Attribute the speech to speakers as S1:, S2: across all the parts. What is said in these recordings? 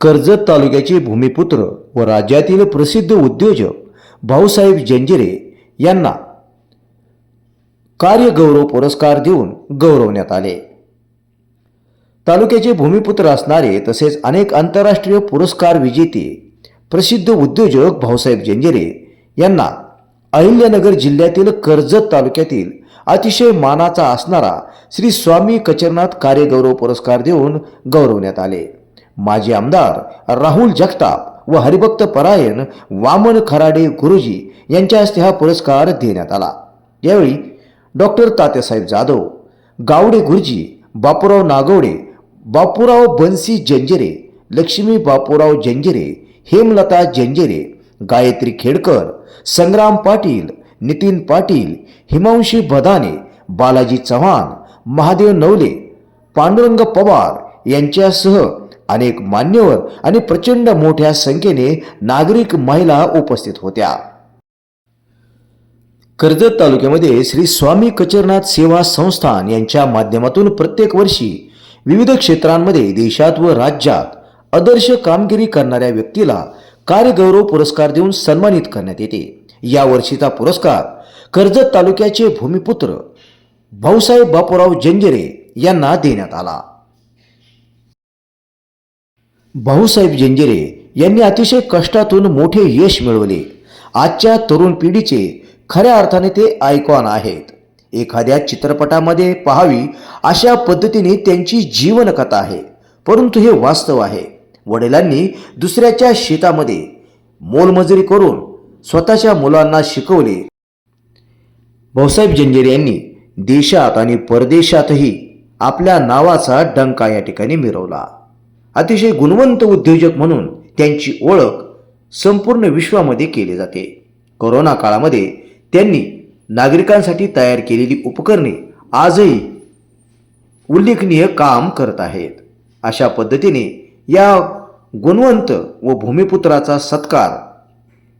S1: कर्जत तालुक्याचे भूमिपुत्र व राज्यातील प्रसिद्ध उद्योजक भाऊसाहेब जंजिरे यांना कार्यगौरव पुरस्कार देऊन गौरवण्यात आले. तालुक्याचे भूमिपुत्र असणारे तसेच अनेक आंतरराष्ट्रीय पुरस्कार विजेते प्रसिद्ध उद्योजक भाऊसाहेब जंजिरे यांना अहिल्यानगर जिल्ह्यातील कर्जत तालुक्यातील अतिशय मानाचा असणारा श्री स्वामी कचरनाथ कार्यगौरव पुरस्कार देऊन गौरवण्यात आले. माजी आमदार राहुल जगताप व हरिभक्त परायण वामन खराडे गुरुजी यांच्या हस्ते हा पुरस्कार देण्यात आला. यावेळी डॉक्टर तात्यासाहेब जाधव गावडे गुरुजी बापूराव नागवडे बापूराव बन्सी जंजिरे लक्ष्मी बापूराव जंजिरे हेमलता जंजिरे गायत्री खेडकर संग्राम पाटील नितीन पाटील हिमांशी बदाने बालाजी चव्हाण महादेव नवले पांडुरंग पवार यांच्यासह अनेक मान्यवर आणि प्रचंड मोठ्या संख्येने नागरिक महिला उपस्थित होत्या. कर्जत तालुक्यामध्ये श्री स्वामी कचरनाथ सेवा संस्थान यांच्या माध्यमातून प्रत्येक वर्षी विविध क्षेत्रांमध्ये देशात व राज्यात आदर्श कामगिरी करणाऱ्या व्यक्तीला कार्यगौरव पुरस्कार देऊन सन्मानित करण्यात येते. या वर्षीचा पुरस्कार कर्जत तालुक्याचे भूमिपुत्र भाऊसाहेब बापूराव जंजिरे यांना देण्यात आला. भाऊसाहेब जंजिरे यांनी अतिशय कष्टातून मोठे यश मिळवले. आजच्या तरुण पिढीचे खऱ्या अर्थाने ते आयकॉन आहेत. एखाद्या चित्रपटामध्ये पाहावी अशा पद्धतीने त्यांची जीवनकथा आहे. परंतु हे वास्तव आहे. वडिलांनी दुसऱ्याच्या शेतामध्ये मोलमजुरी करून स्वतःच्या मुलांना शिकवले. भाऊसाहेब जंजिरे यांनी देशात आणि परदेशातही आपल्या नावाचा डंका या ठिकाणी मिरवला. अतिशय गुणवंत उद्योजक म्हणून त्यांची ओळख संपूर्ण विश्वामध्ये केली जाते. कोरोना काळामध्ये त्यांनी नागरिकांसाठी तयार केलेली उपकरणे आजही उल्लेखनीय काम करत आहेत. अशा पद्धतीने या गुणवंत व भूमिपुत्राचा सत्कार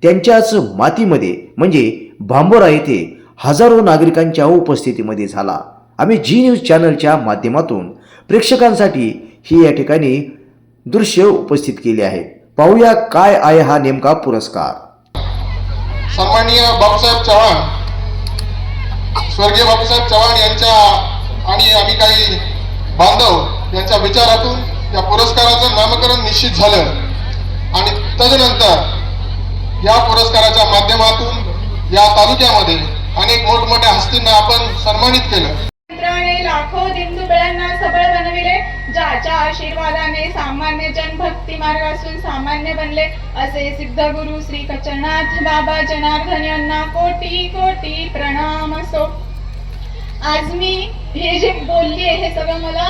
S1: त्यांच्याच मातीमध्ये म्हणजे भांबोरा येथे हजारो नागरिकांच्या उपस्थितीमध्ये झाला. आम्ही जी न्यूज चॅनलच्या माध्यमातून प्रेक्षकांसाठी ही या ठिकाणी दृश्य उपस्थित केले आहे पाहूया काय आहे हा नेमका पुरस्कार.
S2: सन्माननीय बाबासाहेब चव्हाण स्वर्गीय बाबासाहेब चव्हाण यांच्या आणि आम्ही काही बांधव यांच्या विचारातून या पुरस्काराचं नामकरण निश्चित झालं. आणि तदनंतर या पुरस्काराच्या माध्यमातून या तालुक्यामध्ये अनेक मोठमोठ्या हस्तींना आपण सन्मानित केलं.
S3: मित्राने लाखो दिनदुबळ्यांना सबळ बनविले. ज्याच्या आशीर्वादाने सामान्य जन भक्ती मार्गातून सामान्य बनले असे सिद्ध गुरु श्री कचरनाथ बाबा जनार्दन यांना कोटी कोटी प्रणाम असो. आज मी हे जे बोलली आहे हे सगळं मला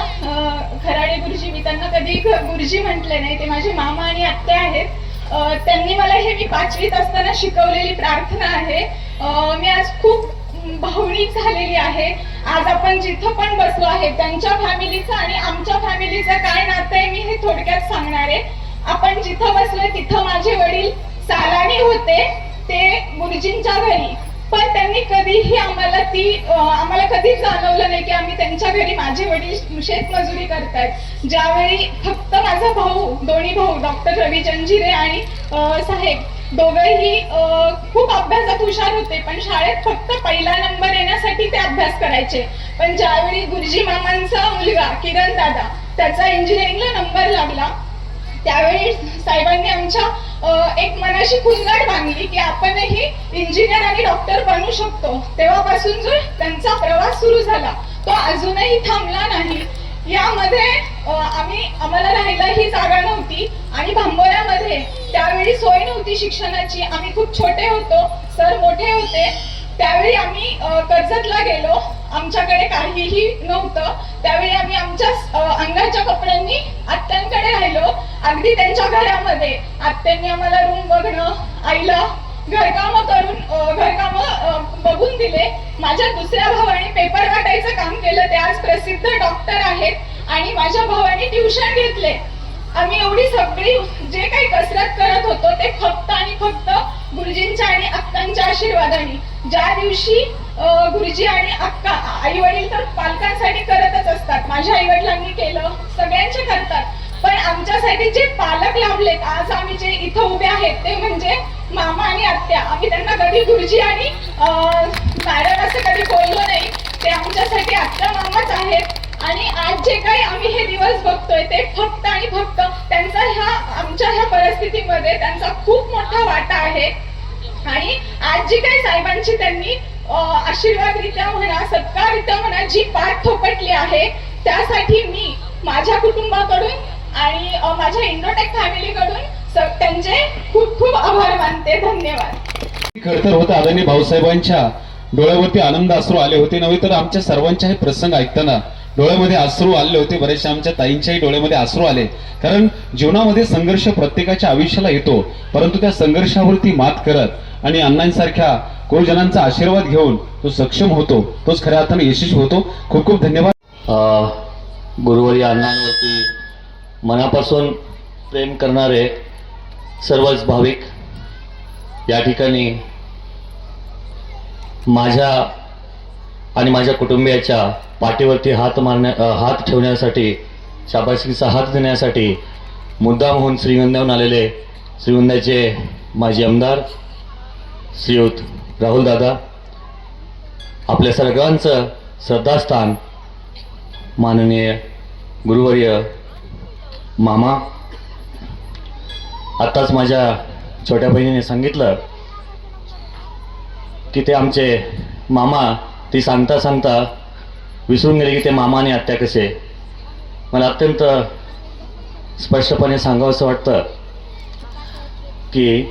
S3: खराडे गुरुजी मी त्यांना कधी गुरुजी म्हटले नाही ते माझे मामा आणि आत्या आहेत. त्यांनी मला हे मी पाचवीत असताना शिकवलेली प्रार्थना आहे. मी आज खूप भावनिक झालेली आहे. आज आपण जिथं पण बसलो आहे त्यांच्या फॅमिलीचं आणि आमच्या फॅमिलीचं काय नातं आहे मी हे थोडक्यात सांगणार आहे. आपण जिथं बसलोय तिथं माझे वडील सालानी होते ते गुरुजींच्या घरी. पण त्यांनी कधीही आम्हाला ती आम्हाला कधीच जाणवलं नाही की आम्ही त्यांच्या घरी माझे वडील शेतमजुरी करतायत. ज्यावेळी फक्त माझा भाऊ दोन्ही भाऊ डॉक्टर रवी जंजिरे आणि साहेब दोघंही खूप अभ्यासात हुशार होते पण शाळेत फक्त पहिला नंबर येण्यासाठी ते अभ्यास करायचे. पण ज्यावेळी गुरुजी मामांचा मुलगा किरण दादा त्याचा इंजिनिअरिंगला नंबर लागला त्यावेळी साहेबांनी आमच्या एक मनाशी कुंगड बांधली की आपणही इंजिनियर आणि डॉक्टर बनू शकतो. तेव्हापासून जो त्यांचा प्रवास सुरू झाला तो अजूनही थांबला नाही. यामध्ये आम्ही आम्हाला राहायला ही जागा नव्हती आणि भांबोऱ्यामध्ये त्यावेळी सोय नव्हती शिक्षणाची. आम्ही खूप छोटे होतो सर मोठे होते. त्यावेळी आम्ही कर्जतला गेलो. आमच्याकडे काहीही नव्हतं. त्यावेळी आम्ही आमच्या अंगाच्या कपड्यांनी आत्यांकडे राहिलो. अगदी त्यांच्या घरामध्ये आत्यांनी आम्हाला रूम बघणं आईला घरकाम करून घरकाम बघून दिले. माझ्या दुसऱ्या भावाने पेपर वाटायचं काम केलं. ते आज प्रसिद्ध डॉक्टर आहेत. आणि माझ्या भावाने ट्युशन घेतले. आम्ही एवढी सगळी जे काही कसरत करत होतो ते फक्त आणि फक्त गुरुजींच्या आणि अक्कांच्या आशीर्वादाने. ज्या दिवशी गुरुजी आणि अक्का आई वडील तर पालकांसाठी करतच असतात. माझ्या आई वडिलांनी केलं सगळ्यांचे करतात. पण आमच्यासाठी जे पालक लाभलेत आज आम्ही जे इथं उभे आहेत ते म्हणजे मामा आणि आत्या. आम्ही त्यांना कधी गुरुजी आणि मॅडम असं कधी बोललो नाही. ते आमच्यासाठी आत्या मामाच आहेत. आणि आज जे काही आम्ही हे दिवस बघतोय ते फक्त आणि फक्त त्यांचा ह्या आमच्या ह्या परिस्थितीमध्ये त्यांचा खूप मोठा वाटा आहे. आणि आज जी काही साहेबांची त्यांनी आशीर्वादरित्या म्हणा सत्काररित्या म्हणा जी पाठ थोपटली आहे त्यासाठी मी माझ्या कुटुंबाकडून आणि माझ्या इंडोटेक फॅमिलीकडून त्यांचे खूप खूप आभार मानते. धन्यवाद.
S4: खरं तर होतं आदरणीय भाऊसाहेबांच्या डोळ्यावरती आनंद अश्रू आले होते. नव्हे तर आमच्या सर्वांच्या हे प्रसंग ऐकताना डोळ्यामध्ये अश्रू आले होते. बरेचशा आमच्या ताईंच्याही डोळ्यामध्ये अश्रू आले. कारण जीवनामध्ये संघर्ष प्रत्येकाच्या आयुष्याला येतो. परंतु त्या संघर्षावरती मात करत आणि अण्णांसारख्या गुरुजनांचा आशीर्वाद घेऊन तो सक्षम होतो. तोच खऱ्या अर्थाने यशस्वी होतो. खूप खूप धन्यवाद.
S5: अ, गुरुवारी अण्णांवरती मनापासून प्रेम करणारे सर्वच भाविक या ठिकाणी माझ्या आणि माझ्या कुटुंबियाच्या पाठीवरती हात मारण्या हात ठेवण्यासाठी शाबासकीचा हात देण्यासाठी मुद्दाम होऊन श्रीगंधाहून आलेले श्रीगंधाचे माजी आमदार श्रीयुत राहुल दादा आपल्या सर्वांचं श्रद्धास्थान माननीय गुरुवर्य मामा आत्ताच माझ्या छोट्या बहिणीने सांगितलं की ते आमचे मामा ती सांगता सांगता विसरून गेले की ते मामाने आत्या कसे मला अत्यंत स्पष्टपणे सांगावंसं वाटतं की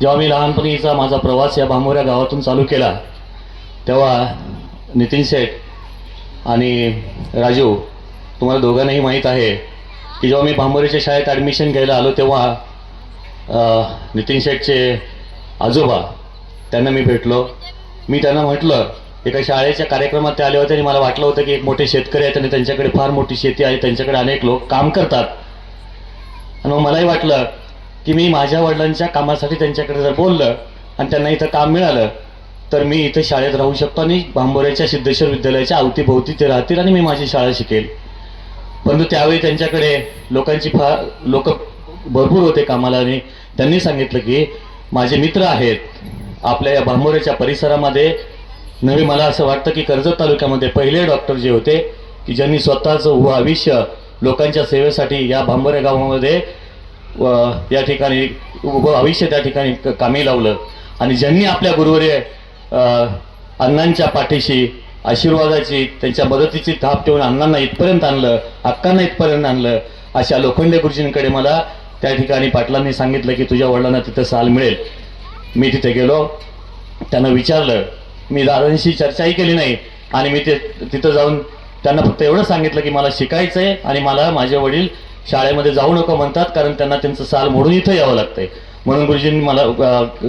S5: जेव्हा मी लहानपणीचा माझा प्रवास या बांबोऱ्या गावातून चालू केला तेव्हा नितीन शेठ आणि राजू तुम्हाला दोघांनाही माहीत आहे की जेव्हा मी भांबोरीच्या शाळेत ॲडमिशन घ्यायला आलो तेव्हा नितीन शेठचे आजोबा त्यांना मी भेटलो. मी त्यांना म्हटलं एका शाळेच्या कार्यक्रमात ते आले होते आणि मला वाटलं होतं की एक मोठे शेतकरी आहेत आणि त्यांच्याकडे फार मोठी शेती आहे त्यांच्याकडे अनेक लोक काम करतात. आणि मग मलाही वाटलं की मी माझ्या वडिलांच्या कामासाठी त्यांच्याकडे जर बोललं आणि त्यांना इथं काम मिळालं तर मी इथं शाळेत राहू शकतो आणि भांबोऱ्याच्या सिद्धेश्वर विद्यालयाच्या अवतीभोवती ते राहतील आणि मी माझी शाळा शिकेल. परंतु त्यावेळी त्यांच्याकडे लोकांची फार लोक भरपूर होते कामाला आणि त्यांनी सांगितलं की माझे मित्र आहेत आपल्या या भांबोऱ्याच्या परिसरामध्ये. नवी मला असं वाटतं की कर्जत तालुक्यामध्ये पहिले डॉक्टर जे होते की ज्यांनी स्वतःचं उभं आयुष्य लोकांच्या सेवेसाठी या भांबोऱ्या गावामध्ये व या ठिकाणी उभं आयुष्य त्या ठिकाणी क- कामी लावलं. आणि ज्यांनी आपल्या गुरुवर्य अण्णांच्या पाठीशी आशीर्वादाची त्यांच्या मदतीची थाप ठेवून अण्णांना इथपर्यंत आणलं अक्कांना इथपर्यंत आणलं अशा लोखंडे गुरुजींकडे मला त्या ठिकाणी पाटलांनी सांगितलं की तुझ्या वडिलांना तिथं साल मिळेल. मी तिथे गेलो त्यांना विचारलं. मी दादांशी चर्चाही केली नाही आणि मी ते तिथं जाऊन त्यांना फक्त एवढं सांगितलं की मला शिकायचं आहे आणि मला माझे वडील शाळेमध्ये जाऊ नको म्हणतात कारण त्यांना त्यांचं साल मोडून इथं यावं लागतंय. म्हणून गुरुजींनी मला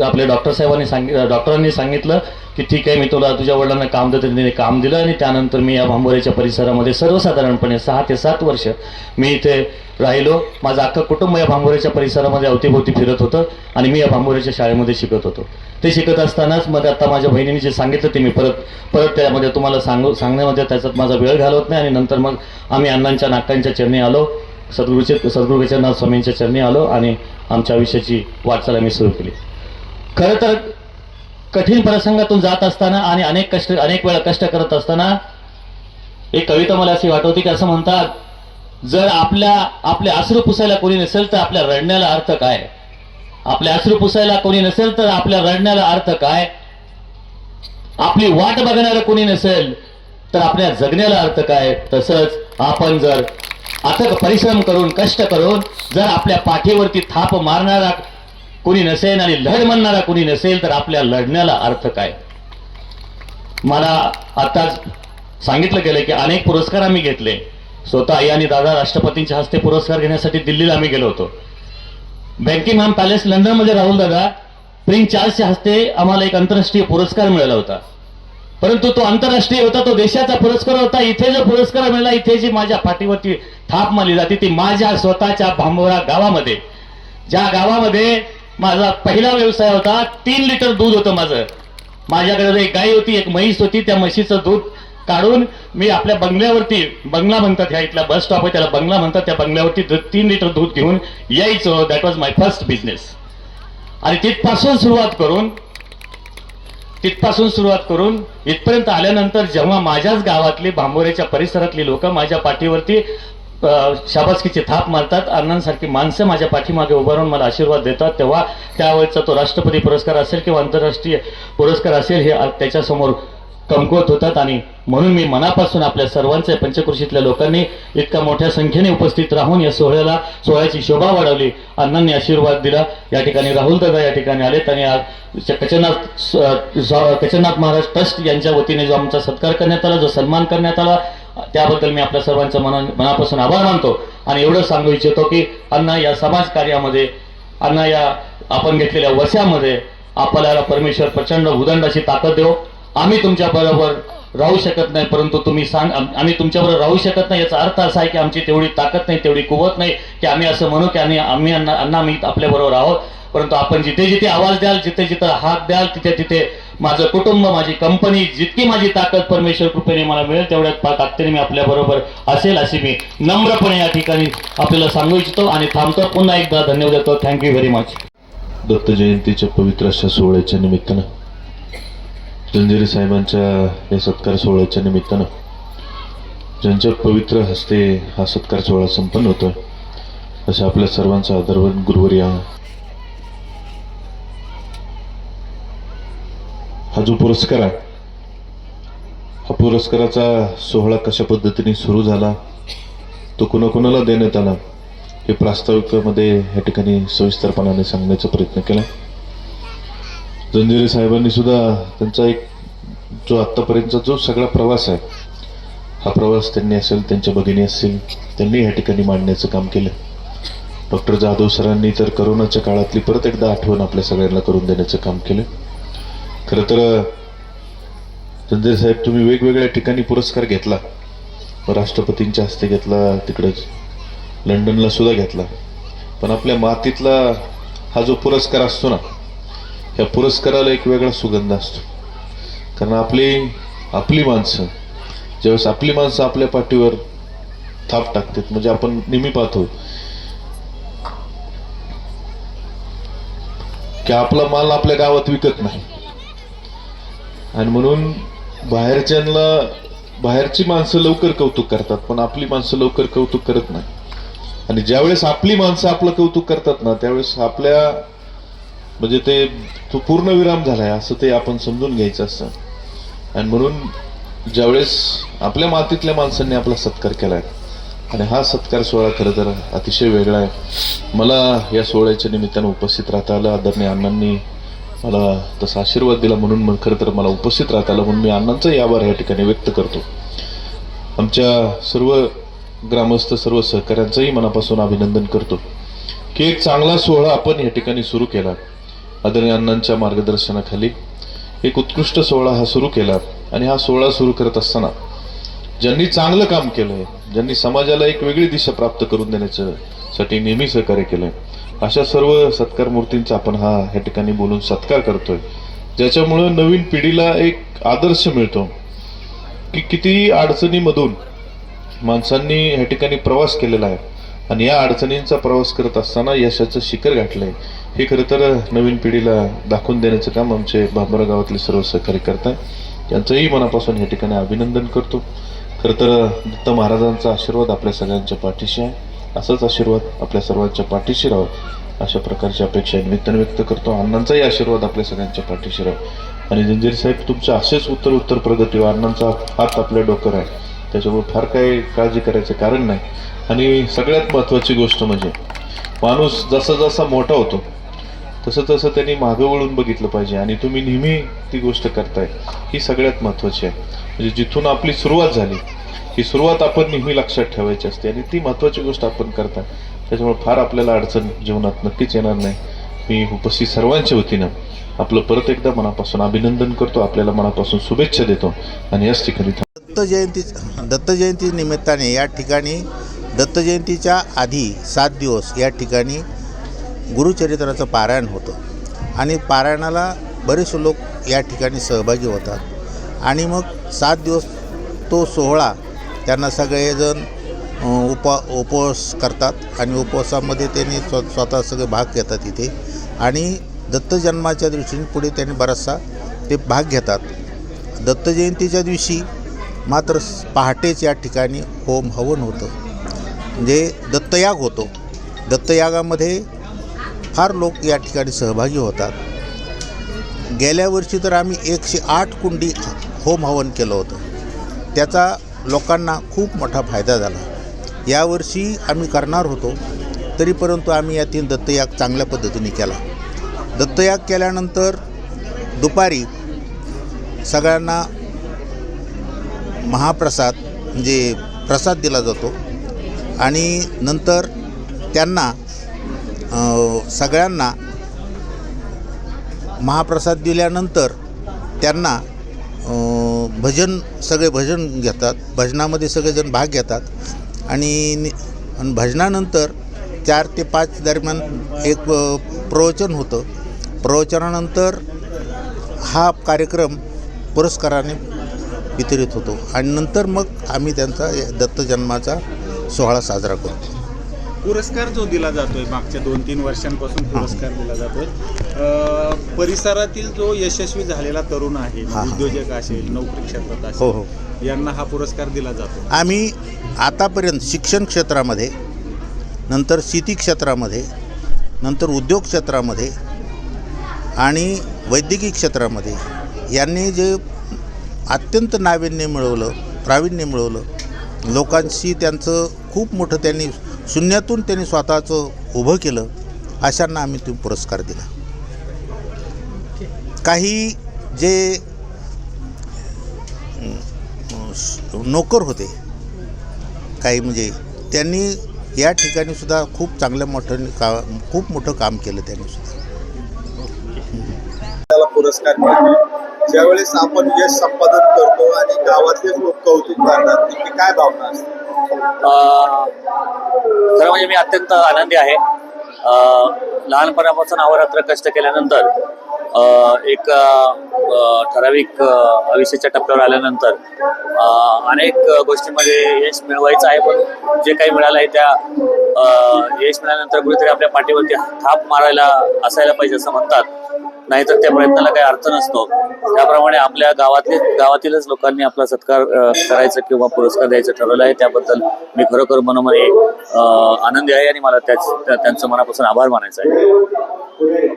S5: आपल्या डॉक्टर साहेबांनी सांगित डॉक्टरांनी सांगितलं की ठीक आहे मी तुला तुझ्या वडिलांना काम देतो त्यांनी काम दिलं आणि त्यानंतर मी या भांबोऱ्याच्या परिसरामध्ये सर्वसाधारणपणे सहा ते सात वर्ष मी इथे राहिलो. माझं अख्खं कुटुंब या भांबोऱ्याच्या परिसरामध्ये अवतीभोवती फिरत होतं आणि मी या भांबोऱ्याच्या शाळेमध्ये शिकत होतो. ते शिकत असतानाच मग आता माझ्या बहिणीने जे सांगितलं ते मी परत परत त्यामध्ये तुम्हाला सांगू सांगण्यामध्ये त्याच्यात माझा वेळ घालवत नाही आणि नंतर मग आम्ही अण्णांच्या नाकांच्या चरणी आलो. सद्गुरूचे सद्गुरू गजाननाथ स्वामींच्या चरणी आलो आणि आमच्या आयुष्याची वाटचाल आम्ही सुरू केली. खरं तर कठीण प्रसंगातून जात असताना आणि अनेक कष्ट अनेक वेळा कष्ट करत असताना एक कविता मला अशी वाटवते की असं म्हणतात जर आपल्या आपले अश्रू पुसायला कोणी नसेल तर आपल्या रडण्याला अर्थ काय? आपले अश्रू पुसायला कोणी नसेल तर आपल्या रडण्याला अर्थ काय? आपली वाट बघणारं कोणी नसेल तर आपल्या जगण्याला अर्थ काय? तसंच आपण जर अथक परिश्रम करून कष्ट करून जर आपल्या पाठीवरती थाप मारणारा कोणी नसेल आणि लढ म्हणणारा कोणी नसेल तर आपल्या लढण्याला अर्थ काय? मला आताच सांगितलं गेलं की अनेक पुरस्कार आम्ही घेतले. स्वतः आई आणि दादा राष्ट्रपतींच्या हस्ते पुरस्कार घेण्यासाठी दिल्लीला आम्ही गेलो होतो. बँकिंगहॅम पॅलेस लंडनमध्ये राहुल दादा प्रिन्स चार्ल्सच्या हस्ते आम्हाला एक आंतरराष्ट्रीय पुरस्कार मिळाला होता. परंतु तो आंतरराष्ट्रीय होता तो देशाचा पुरस्कार होता. इथे जो पुरस्कार मिळाला इथे जी माझ्या पाठीवरती थाप मारली जाते ती माझ्या स्वतःच्या भांबोरा गावामध्ये. ज्या गावामध्ये माझा पहिला व्यवसाय होता तीन लिटर दूध होतं माझं. माझ्याकडे एक गाय होती एक म्हैस होती त्या म्हशीचं दूध काढून मी आपल्या बंगल्यावरती बंगला म्हणतात ह्या इथला बस स्टॉप आहे त्याला बंगला म्हणतात त्या बंगल्यावरती तीन लिटर दूध घेऊन यायचो. That was my first business आणि तिथपासून सुरुवात करून तिथपासून सुरुवात करून इथपर्यंत आल्यानंतर जेव्हा माझ्याच गावातली भांबोरेच्या परिसरातली लोक माझ्या पाठीवरती शाबासकीची थाप मारतात अण्णांसारखी माणसं माझ्या पाठीमागे उभं राहून मला आशीर्वाद देतात तेव्हा त्यावेळेचा तो राष्ट्रपती पुरस्कार असेल किंवा आंतरराष्ट्रीय पुरस्कार असेल हे त्याच्यासमोर कमकुवत होतात आणि म्हणून मी मनापासून आपल्या सर्वांचे पंचकृषीतल्या लोकांनी इतक्या मोठ्या संख्येने उपस्थित राहून या सोहळ्याला सोहळ्याची शोभा वाढवली. अण्णांनी आशीर्वाद दिला. या ठिकाणी राहुल दादा या ठिकाणी आलेत आणि कचनाथ कचनाथ महाराज ट्रस्ट यांच्या वतीने जो आमचा सत्कार करण्यात आला जो सन्मान करण्यात आला त्याबद्दल मी आपल्या सर्वांचा मना मनापासून आभार मानतो. आणि एवढं सांगू इच्छितो की अण्णा या समाज कार्यामध्ये अण्णा या आपण घेतलेल्या वर्षामध्ये आपल्याला परमेश्वर प्रचंड उदंडाची ताकद देऊ आम्ही तुमच्या बरोबर राहू शकत नाही परंतु तुम्ही सांग आम्ही तुमच्याबरोबर राहू शकत नाही. याचा अर्थ असा आहे की आमची तेवढी ताकद नाही तेवढी कुवत नाही की आम्ही असं म्हणू की आम्ही आम्ही अण्णा अण्णा आम्ही आपल्या बरोबर आहोत. परंतु आपण जिथे जिथे आवाज द्याल जिथे जिथे हात द्याल तिथे तिथे माझं कुटुंब माझी कंपनी जितकी माझी ताकद परमेश्वर कृपेने मला मिळेल तेवढ्या ताकदीने मी आपल्या बरोबर असेल अशी मी नम्रपणे या ठिकाणी आपल्याला सांगू इच्छितो. आणि थांबतो. पुन्हा एकदा धन्यवाद देतो. थँक्यू व्हेरी मच
S6: दत्त जयंतीच्या पवित्र अशा सोहळ्याच्या निमित्तानं जंजिरी साहेबांच्या या सत्कार सोहळ्याच्या निमित्तानं ज्यांच्या पवित्र हस्ते हा सत्कार सोहळा संपन्न होतोय. अशा आपल्या सर्वांचा आदरवन गुरुवर्या हा जो पुरस्कार आहे हा पुरस्काराचा सोहळा कशा पद्धतीने सुरू झाला तो कुणाकुणाला देण्यात आला हे प्रास्ताविकामध्ये या ठिकाणी सविस्तरपणाने सांगण्याचा प्रयत्न केला. जंजिरे साहेबांनी सुद्धा त्यांचा एक जो आत्तापर्यंतचा जो सगळा प्रवास आहे हा प्रवास त्यांनी असेल त्यांच्या भगिनी असतील त्यांनी या ठिकाणी मांडण्याचं काम केलं. डॉक्टर जाधव सरांनी तर करोनाच्या काळातली परत एकदा आठवण आपल्या सगळ्यांना करून देण्याचं काम केलं. खरं तर जंजीर साहेब तुम्ही वेगवेगळ्या ठिकाणी पुरस्कार घेतला. राष्ट्रपतींच्या हस्ते घेतला तिकडंच लंडनला सुद्धा घेतला. पण आपल्या मातीतला हा जो पुरस्कार असतो ना ह्या पुरस्काराला एक वेगळा सुगंध असतो. कारण आपली आपली माणसं ज्यावेळेस आपली माणसं आपल्या पाठीवर थाप टाकतात म्हणजे आपण नेहमी पाहतो की आपला माल आपल्या गावात विकत नाही. आणि म्हणून बाहेरच्यांना बाहेरची माणसं लवकर कौतुक करतात पण आपली माणसं लवकर कौतुक करत नाही. आणि ज्यावेळेस आपली माणसं आपलं कौतुक करतात ना त्यावेळेस आपल्या म्हणजे ते तो पूर्ण विराम झालाय असं ते आपण समजून घ्यायचं असतं. आणि म्हणून ज्यावेळेस आपल्या मातीतल्या माणसांनी आपला सत्कार केलाय आणि हा सत्कार सोहळा खरं तर अतिशय वेगळा आहे. मला या सोहळ्याच्या निमित्तानं उपस्थित राहता आलं आदरणीय अण्णांनी मला तसा आशीर्वाद दिला म्हणून मग खरं तर मला उपस्थित राहता आलं म्हणून मी अण्णांचाही आभार या ठिकाणी व्यक्त करतो. आमच्या सर्व ग्रामस्थ सर्व सहकाऱ्यांचंही मनापासून अभिनंदन करतो की एक चांगला सोहळा आपण या ठिकाणी सुरू केला. आदरणीय अण्णांच्या मार्गदर्शनाखाली एक उत्कृष्ट सोहळा हा सुरू केला आणि हा सोहळा सुरू करत असताना ज्यांनी चांगलं काम केलंय ज्यांनी समाजाला एक वेगळी दिशा प्राप्त करून देण्याचं साठी नेहमी सहकार्य केलंय अशा सर्व सत्कार मूर्तींचा आपण हा या ठिकाणी बोलून सत्कार करतोय. ज्याच्यामुळं नवीन पिढीला एक आदर्श मिळतो की किती अडचणीमधून माणसांनी या ठिकाणी प्रवास केलेला आहे आणि या अडचणींचा प्रवास करत असताना यशाचं शिखर गाठलंय. हे खरं तर नवीन पिढीला दाखवून देण्याचं काम आमचे बाबरा गावातले सर्व सहकारी करताय. त्यांचंही मनापासून या ठिकाणी अभिनंदन करतो. खरं तर दत्त महाराजांचा आशीर्वाद आपल्या सगळ्यांच्या पाठीशी आहे. असाच आशीर्वाद आपल्या सर्वांच्या पाठीशी राहावं अशा प्रकारची अपेक्षा निमित्तानं व्यक्त करतो. अण्णांचाही आशीर्वाद आपल्या सगळ्यांच्या पाठीशी राहावं आणि जंजीर साहेब तुमच्या असेच उत्तर उत्तर प्रगती अण्णांचा हात आपल्या डोक्यावर आहे. त्याच्यामुळे फार काही काळजी करायचं कारण नाही. आणि सगळ्यात महत्त्वाची गोष्ट म्हणजे माणूस जसा जसा मोठा होतो तसं तसं त्यांनी मागं वळून बघितलं पाहिजे. आणि तुम्ही नेहमी ती गोष्ट करताय ही सगळ्यात महत्त्वाची आहे. म्हणजे जिथून आपली सुरुवात झाली ही सुरुवात आपण नेहमी लक्षात ठेवायची असते. आणि ती महत्त्वाची गोष्ट आपण करताय. त्याच्यामुळे फार आपल्याला अडचण जीवनात नक्कीच येणार नाही. मी उपस्थित सर्वांच्या वतीनं आपलं परत एकदा मनापासून अभिनंदन करतो. आपल्याला मनापासून शुभेच्छा देतो. आणि याच ठिकाणी
S7: दत्त जयंती दत्त जयंती निमित्ताने या ठिकाणी दत्त जयंतीच्या आधी सात दिवस या ठिकाणी गुरुचरित्राचं पारायण होतं. आणि पारायणाला बरेचसे लोक या ठिकाणी सहभागी होतात. आणि मग सात दिवस तो सोहळा त्यांना सगळेजण उपा उपवास करतात. आणि उपवासामध्ये त्यांनी स्व स्वतः सगळे भाग घेतात इथे. आणि दत्त जन्माच्या दृष्टीने पुढे त्यांनी बराचसा ते भाग घेतात. दत्त जयंतीच्या दिवशी मात्र पहाटेच या ठिकाणी होम हवन होतं. जे दत्तयाग होतो. दत्तयागामध्ये फार लोक या ठिकाणी सहभागी होतात. गेल्या वर्षी तर आम्ही एकशे आठ कुंडी होम हवन केलं होतं. त्याचा लोकांना खूप मोठा फायदा झाला. यावर्षी आम्ही करणार होतो तरी परंतु आम्ही यातील दत्तयाग चांगल्या पद्धतीने केला. दत्तयाग केल्यानंतर दुपारी सगळ्यांना महाप्रसाद म्हणजे प्रसाद दिला जातो. आणि नंतर त्यांना सगळ्यांना महाप्रसाद दिल्यानंतर त्यांना भजन सगळे भजन घेतात. भजनामध्ये सगळेजण भाग घेतात. आणि नि- आणि भजनानंतर चार ते पाच दरम्यान एक प्रवचन होतं. प्रवचनानंतर हा कार्यक्रम पुरस्काराने वितरित होतो. आणि नंतर मग आम्ही त्यांचा दत्त जन्माचा सोहळा साजरा करतो.
S8: पुरस्कार जो दिला जातोय मागच्या दोन तीन वर्षांपासून पुरस्कार दिला जातोय परिसरातील जो यशस्वी झालेला तरुण आहे
S7: हा, हा.
S8: उद्योजक असेल नोकरी क्षेत्रात
S7: हो
S8: असेल
S7: हो.
S8: यांना हा पुरस्कार दिला जातो.
S7: आम्ही आतापर्यंत शिक्षण क्षेत्रामध्ये नंतर शेती क्षेत्रामध्ये नंतर उद्योग क्षेत्रामध्ये आणि वैद्यकीय क्षेत्रामध्ये यांनी जे अत्यंत नाविन्य मिळवलं प्रावीण्य मिळवलं. लोकांशी त्यांचं खूप मोठं त्यांनी शून्यातून त्यांनी स्वतःचं उभं केलं अशांना आम्ही तो पुरस्कार दिला. काही जे नोकर होते काही म्हणजे त्यांनी या ठिकाणी सुद्धा खूप चांगल्या मोठं का खूप मोठं काम केलं त्यांनी सुद्धा.
S9: त्याला पुरस्कार मिळाला. ज्यावेळेस आपण यश संपादन करतो आणि गावातले लोक कौतुक करतात नेमकी काय भावना असते?
S10: खरं म्हणजे मी अत्यंत आनंदी आहे. लहानपणापासून अवरात्र कष्ट केल्यानंतर एक ठराविक आयुष्याच्या टप्प्यावर आल्यानंतर अनेक गोष्टींमध्ये यश मिळवायचं आहे पण जे काही मिळालं आहे त्या यश मिळाल्यानंतर कुठेतरी आपल्या पाठीवरती थाप मारायला असायला पाहिजे असं म्हणतात. नाहीतर त्या प्रयत्नाला काही अर्थ नसतो. त्याप्रमाणे आपल्या गावातले गावातीलच लोकांनी आपला सत्कार करायचा किंवा पुरस्कार द्यायचं ठरवलं आहे. त्याबद्दल मी खरोखर मनोमनी आनंदी आहे आणि मला त्याच त्यांचं मनापासून आभार मानायचा आहे.